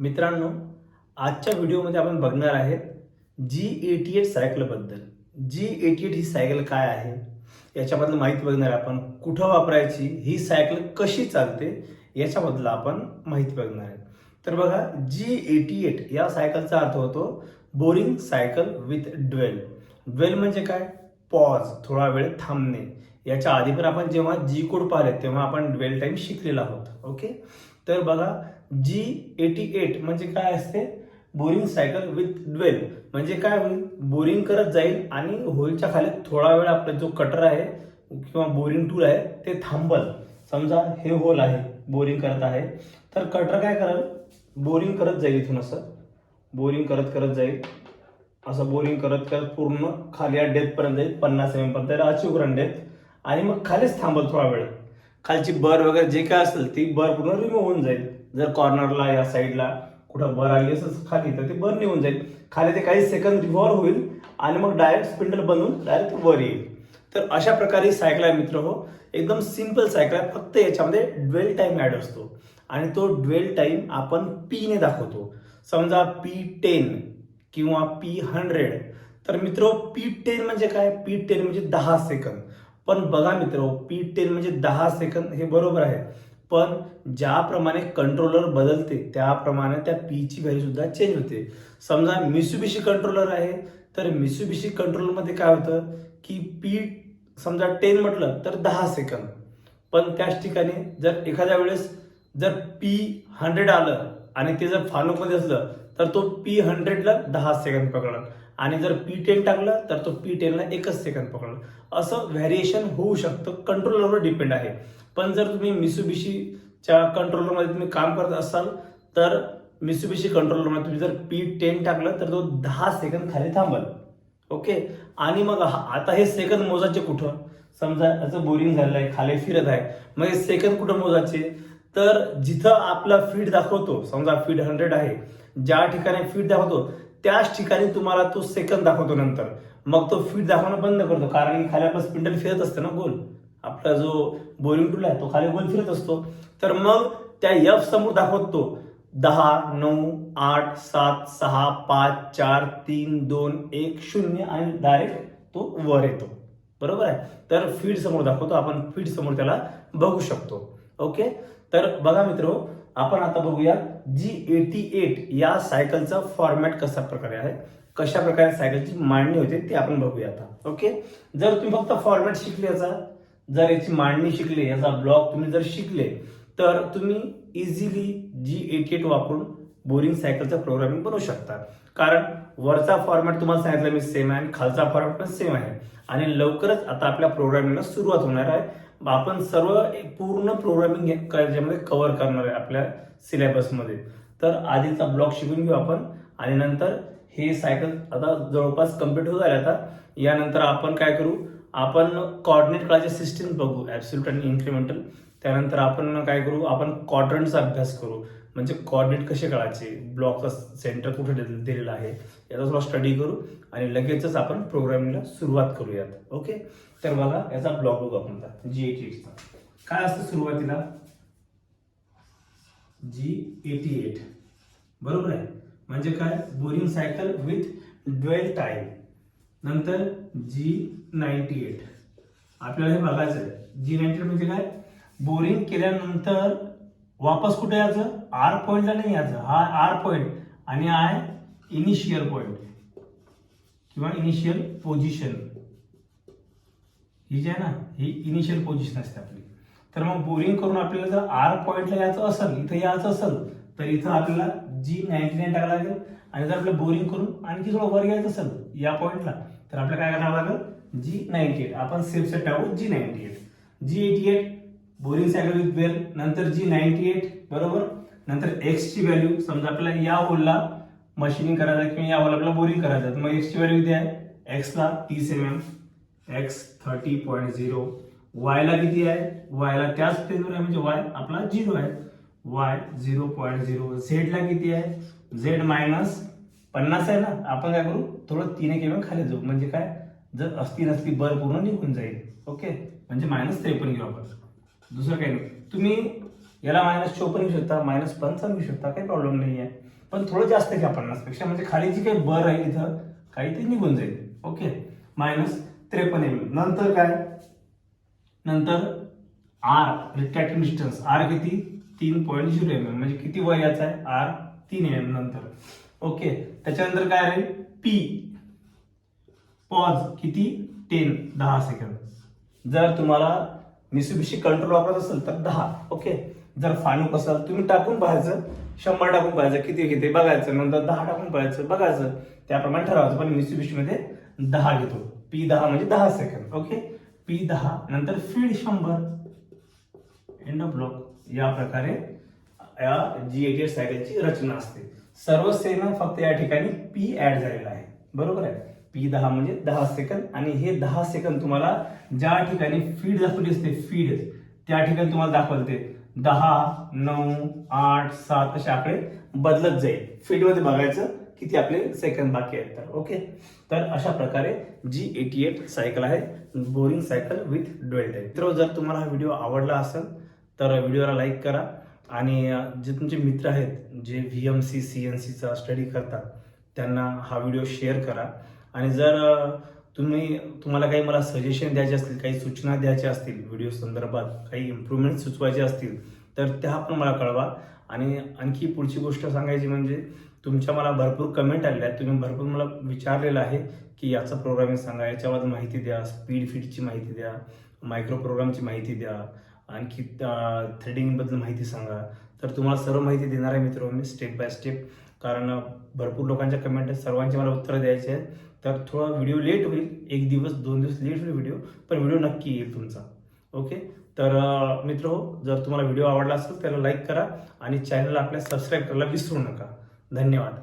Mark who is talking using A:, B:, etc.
A: मित्रांनो आजच्या व्हिडिओमध्ये आपण बघणार आहेत जी एटी एट सायकलबद्दल जी एटी एट ही सायकल काय आहे? याच्याबद्दल माहिती बघणार आहे आपण. कुठं वापरायची? ही सायकल कशी चालते? याच्याबद्दल आपण माहिती बघणार आहे. तर बघा जी एटी एट या सायकलचा अर्थ होतो boring cycle with dwell dwell म्हणजे काय? पॉज थोडा वेळ थांबणे. याच्या आधी पण आपण जेव्हा जी कोड पाहिले तेव्हा आपण ड्वेल टाईम शिकलेला आहोत. ओके तर बघा जी एटी एट म्हणजे काय असते? बोरिंग सायकल विथ ड्वेल म्हणजे काय होईल? बोरिंग करत जाईल आणि होलच्या खाली थोडा वेळ आपला जो कटर आहे किंवा बोरिंग टूल आहे ते थांबल. समजा हे होल आहे बोरिंग करत आहे. तर कटर काय करेल? बोरिंग करत जाईल इथून असं. बोरिंग करत करत जाईल. असं बोरिंग करत करत पूर्ण खाली या डेथपर्यंत जाईल पन्नास एम पर्यंत. त्याला रन डेथ आणि मग खालीच थांबल थोडा वेळ. खालची बर वगैरे जे काय असेल ती बर पूर्ण रिमूव्ह होऊन जाईल. जर कॉर्नरला या साईडला कुठं बर आली असेल खाली तर ते बर निघून जाईल. खाली ते काही सेकंद रिव्हॉल्व होईल आणि मग डायरेक्ट स्पिंडल बनवून डायरेक्ट वर येईल. तर अशा प्रकारे ही सायकल आहे मित्र हो. एकदम सिंपल सायकल आहे. फक्त याच्यामध्ये ड्वेल टाईम ॲड असतो. आणि तो ड्वेल टाईम आपण पीने दाखवतो. समजा पी टेन किंवा पी हंड्रेड तर मित्र हो, पी टेन म्हणजे काय? पी टेन म्हणजे दहा सेकंद पण बघा मित्र पी टेन म्हणजे दहा सेकंद हे बरोबर आहे. पण ज्याप्रमाणे कंट्रोलर बदलते त्याप्रमाणे त्या पीची व्हॅल्यू सुद्धा चेंज होते. समजा मिसुबिशी कंट्रोलर आहे तर मिसुबिशी कंट्रोलरमध्ये काय होतं की पी समजा टेन म्हटलं तर दहा सेकंद पण त्याच ठिकाणी जर एखाद्या वेळेस जर पी हंड्रेड आलं आणि ते जर फानुकमध्ये असलं तर तो पी हंड्रेडला दहा सेकंद पकडला. आणि जर पी टेन टाकलं तर तो पी टेनला एकच सेकंद पकडलं. असं व्हॅरिएशन होऊ शकतं. कंट्रोलरवर डिपेंड आहे. पण जर तुम्ही मिसुबिशीच्या कंट्रोलरमध्ये तुम्ही काम करत असाल तर मिसुबिशी कंट्रोलरमध्ये तुम्ही जर पी टेन टाकलं तर तो दहा सेकंद खाली थांबल. ओके आणि मग आता हे सेकंद मोजायचे कुठं? समजा याचं बोरिंग झालेलं आहे खाली फिरत आहे. मग हे सेकंद कुठं मोजायचे? तर जिथं आपला फीड दाखवतो समजा फीड हंड्रेड आहे ज्या ठिकाणी फीड दाखवतो त्याच ठिकाणी तुम्हाला तो सेकंद दाखवतो नंतर. मग तो फीड दाखवणं बंद करतो. कारण की खाली आपला स्पिंडल फिरत असतं ना गोल आपला जो बोरिंग टूल आहे तो खाली गोल फिरत असतो. तर मग त्या यफ समोर दाखवतो. दहा नऊ आठ सात सहा पाच चार तीन दोन एक शून्य आणि डायरेक्ट तो वर येतो. बरोबर आहे? तर फीड समोर दाखवतो. आपण फीड समोर त्याला बघू शकतो. ओके तर बघा मित्र आपण आता बघूया जी एटी एट या सायकलचा फॉर्मॅट कशा प्रकारे आहे? कशा प्रकारे सायकलची मांडणी होते ते आपण बघूया आता. ओके जर तुम्ही फक्त फॉर्मॅट शिकले याचा जर याची मांडणी शिकली याचा ब्लॉग तुम्ही जर शिकले तर तुम्ही इझिली जी एटी एट वापरून बोरिंग सायकलचा प्रोग्रामिंग बनवू शकता. कारण वरचा फॉर्मॅट तुम्हाला सांगितलं मी सेम आहे आणि खालचा फॉर्मॅट पण सेम आहे. आणि लवकरच आता आपल्या प्रोग्रामिंगला सुरुवात होणार आहे. आपण सर्व एक पूर्ण प्रोग्रामिंग याच्यामध्ये कव्हर करणार आहे आपल्या सिलेबसमध्ये तर आधीचा ब्लॉक शिकून घेऊ आपण. आणि नंतर हे सायकल आता जवळपास कंप्लीट होत आले आता. यानंतर आपण काय करू? आपण कॉर्डिनेट काळाचे सिस्टीम बघू ॲब्सल्यूट आणि इन्क्रिमेंटल त्यानंतर आपण काय करू? आपण क्वाड्रंटचा अभ्यास करू. म्हणजे कॉर्डिनेट कसे काढायचे ब्लॉकचं सेंटर कुठे दिलेलं आहे? याचा थोडा स्टडी करू आणि लगेचच आपण प्रोग्रामिंगला सुरुवात करूयात. ओके तर बघा याचा ब्लॉक बघू. आपण जी एटी एटचा काय असतं सुरुवातीला? जी एटी एट बरोबर आहे? म्हणजे काय? Boring cycle with dwell time नंतर जी नाईन्टी एट आपल्याला हे बघायचं आहे जी नाईन्टी एट म्हणजे काय? बोरिंग केल्यानंतर वापस कुठे यायचं? आर पॉईंटला नाही यायचं. हा आर पॉईंट आणि आय इनिशियल पॉईंट किंवा इनिशियल पोझिशन ही जी आहे ना? ही इनिशियल पोझिशन असते आपली. तर मग बोरिंग करून आपल्याला जर आर पॉईंटला यायचं असेल इथं यायचं असेल तर इथं आपल्याला जी नाईन्टी नाईन टाकायला लागेल. आणि जर आपलं बोरिंग करून आणखी थोडं वर यायचं असेल या पॉईंटला तर आपल्याला काय करावं लागेल? जी नाईन्टी एट आपण सेफ सेट टाकू G ninety eight G eighty eight boring cycle with dwell नंतर जी नाईन्टी एट बरोबर? नंतर एक्सची व्हॅल्यू समजा आपल्याला या होलला मशीनिंग करायचं आहे किंवा या होल आपल्याला बोरिंग करायचं आहे मग एक्सची व्हॅल्यू किती आहे? एक्सला तीस M M X thirty point zero वायला किती आहे? वायला त्याच प्लेनवर आहे म्हणजे वाय आपला झिरो आहे. वाय झिरो पॉईंट झिरो झेडला किती आहे? झेड मायनस पन्नास आहे ना? आपण काय करू? थोडं तीन एक एम खाली जाऊ. म्हणजे काय? जर असती नसती बर पूर्ण निघून जाईल. ओके म्हणजे मायनस त्रेपन्न घेऊ आपण दुसरं काही नाही. तुम्ही याला मायनस चोपन्न घेऊ शकता मायनस पंचावन्न घेऊ शकता काही प्रॉब्लेम नाही आहे पण थोडं जास्त घ्या पन्नासपेक्षा म्हणजे खाली जी काही बर आहे इथं काही ते निघून जाईल. ओके? मायनस त्रेपन्न एम नंतर काय? नंतर आर रिट्रॅक्टिंग डिस्टन्स आर किती? तीन पॉईंट झिरो एम एम. म्हणजे किती वयाचा याचा आहे? आर तीन एम एम नंतर. ओके? त्याच्यानंतर काय राहील? पी पॉज किती? टेन दहा सेकंद. जर तुम्हाला मिसुबिशी कंट्रोल वापरत असेल तर दहा ओके जर फाणूक असाल तुम्ही टाकून पाहायचं शंभर टाकून पाहायचं किती किती बघायचं नंतर दहा टाकून पाहायचं बघायचं. त्याप्रमाणे ठरवायचं. पण मिसुबिशी मध्ये दहा घेतो. पी दहा म्हणजे दहा सेकंद ओके पी दहा नंतर फीड शंभर. एंड ऑफ ब्लॉक या प्रकारे या जी एटी एट सायकलची रचना असते. सर्व सेम फक्त या ठिकाणी पी ऍड झालेला आहे. बरोबर आहे? पी दहा म्हणजे दहा सेकंद आणि हे दहा सेकंद तुम्हाला ज्या ठिकाणी फीड दाखवली असते फीड त्या ठिकाणी तुम्हाला दाखवते. दहा नऊ आठ सात असे आकडे बदलत जाईल. फीडमध्ये बघायचं किती आपले सेकंद बाकी आहेत तर ओके तर अशा प्रकारे जी एटी एट सायकल आहे. Boring cycle with dwell type तर जर तुम्हाला हा व्हिडिओ आवडला असेल तर व्हिडिओला लाईक करा. आणि जे तुमचे मित्र आहेत जे V M C C N सीचा स्टडी करतात त्यांना हा व्हिडिओ शेअर करा. आणि जर तुम्ही तुम्हाला काही मला सजेशन द्यायचे असतील काही सूचना द्यायच्या असतील व्हिडिओ संदर्भात काही इम्प्रूव्हमेंट सुचवायचे असतील तर त्या पण मला कळवा. आणि आणखी पुढची गोष्ट सांगायची म्हणजे तुमच्या मला भरपूर कमेंट आलेल्या आहेत. तुम्ही भरपूर मला विचारलेलं आहे की याचं प्रोग्रामिंग सांगा. याच्याबद्दल माहिती द्या स्पीड फीडची माहिती द्या मायक्रो प्रोग्रामची माहिती द्या आणखी थ्रेडिंगबद्दल माहिती सांगा. तर तुम्हाला सर्व माहिती देणार आहे मित्र मी स्टेप बाय स्टेप कारण भरपूर लोकांच्या कमेंट आहेत. सर्वांचे मला उत्तरं द्यायचे आहेत. तर थोडा व्हिडिओ लेट होईल. एक दिवस दोन दिवस लेट होईल व्हिडिओ पण व्हिडिओ नक्की येईल तुमचा. ओके तर मित्र हो जर तुम्हाला व्हिडिओ आवडला असेल त्याला लाईक करा आणि चॅनलला आपल्या सबस्क्राईब करायला विसरू नका. धन्यवाद.